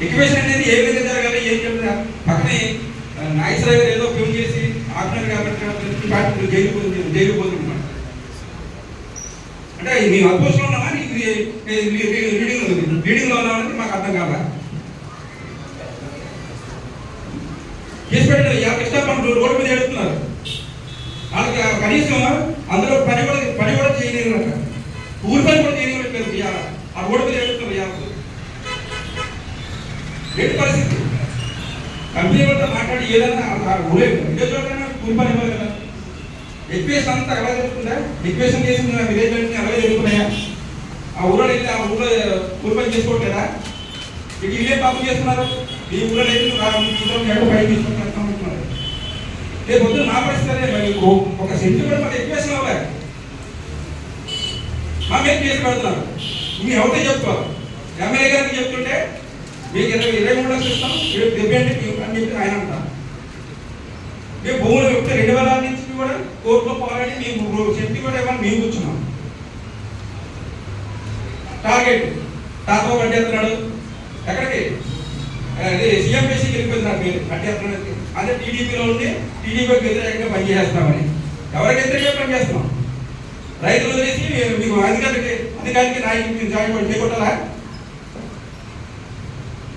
ఎక్యువేషన్ అనేది ఏ విధంగా జరగాలి ఏం చెప్పాలి పక్కనే ఆ, నాగేశ్వరరావు గారు ఏదో ఫోన్ చేసి ఆపినారు కాబట్టి పార్టీ జైలు పోతుంది జైలు పోతున్నాం అంటే మేము అపోజిషన్ ఉన్నామా? ఇది రీడింగ్ రీడింగ్లో ఉన్నామని మాకు అర్థం కాదా? కేసు పెట్టిన యాభై ఇష్టపడి రోడ్డు మీద ఎడుతున్నారు వాళ్ళకి కనీసం అందులో పని కూడా పని కూడా చేయలేరు ఊరి పని కూడా చేయలేదు ఆ రోడ్డు మీద ఎడుతున్నారు యాభై ఏంటి పరిస్థితి? కంపెనీ వాళ్ళతో మాట్లాడి ఏదైనా ఆ ఊరే ఇదే చోటైనా కూలి ఇవ్వాలి కదా. ఎక్వేషన్ అంతా ఎలా జరుగుతుందా ఎక్వేషన్ చేసిన విలేజ్ అన్ని అలాగే జరుగుతున్నాయా? ఆ ఊళ్ళో అయితే ఆ ఊళ్ళో కూలి చేసుకోవట్లేదా? ఇక ఇల్లే పాపం చేస్తున్నారు. ఈ ఊళ్ళో అయితే ఎక్కడ బయట తీసుకుంటున్నారు రేపు పొద్దున్న నా పరిస్థితి మరి ఒక సెంటు కూడా మరి ఎక్వేషన్ అవ్వాలి. మా మీద కేసు పెడుతున్నారు? మీ ఎవరితో చెప్పుకోవాలి? ఎమ్మెల్యే గారికి చెప్తుంటే మీకు ఇరవై ఇరవై మూడు లక్షలు ఇస్తాం రేపు డెబ్బై అని చెప్పి ఆయన అంటారు. మీ భూములు చెప్తే రెండు వేల ఆరు నుంచి కూడా కోర్టులో పోరాడి మేము చెప్పి కూడా ఇవ్వాలి మేము కూర్చున్నాం. టార్గెట్ తాతో కట్టేస్తున్నాడు ఎక్కడికి? అదే సీఎంపీసీకి వెళ్ళిపోయింది పేరు కట్టేస్తున్నాడు అదే టీడీపీలో ఉండి టీడీపీకి వ్యతిరేకంగా పనిచేస్తామని ఎవరికి వ్యతిరేకంగా పనిచేస్తున్నాం రైతులు వదిలేసి మీకు అధికారికి అధికారికి నాయకుడికి జాయిన్ చేయకొట్టాలా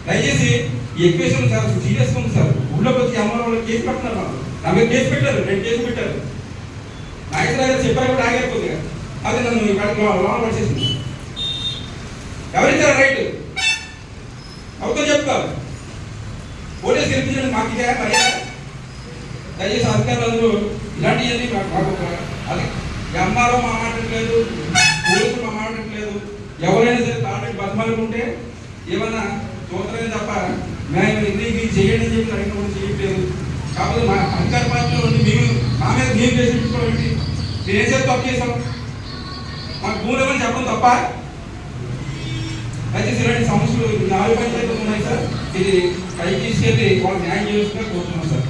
దయచేసి ఈ ఎక్వేషన్ సార్ సీరియస్ ఉంది సార్. ఊళ్ళోకి వచ్చి అమ్మ వాళ్ళు కేసు పెట్టినారు నాకు నా మీద కేసు పెట్టారు రెండు కేసు పెట్టారు. నాగేశ్వర గారు చెప్పారు కూడా ఆగిపోతుంది అది నన్ను ఇక్కడ లోన పడిచేసింది ఎవరిచ్చారు రైట్? అవుతో చెప్తారు? పోలీస్ గెలిపించండి మాకు ఇదే మర్యాద దయచేసి అధికారులందరూ ఇలాంటివన్నీ మాకు మాకు అది ఎంఆర్ఓ మాట్లాడట్లేదు పోలీసులు మాట్లాడట్లేదు ఎవరైనా సరే తాటి బతమాలుకుంటే ఏమన్నా చూడలేదు తప్ప మేము ఇది చేయండి చెప్పి అడిగిన కూడా చేయట్లేదు కాకపోతే మా అధికార పార్టీలో ఉండి మేము మా మీద మేము చేసి పెట్టుకోవడం మేము ఏం చేసి తప్పు చేసాం మాకు భూమిని చెప్పడం తప్ప? దయచేసి ఇలాంటి సమస్యలు నాలుగు పంచాయతీలు ఉన్నాయి సార్. ఇది పైకి తీసుకెళ్ళి వాళ్ళు న్యాయం చేస్తున్నా కోరుతున్నాం సార్.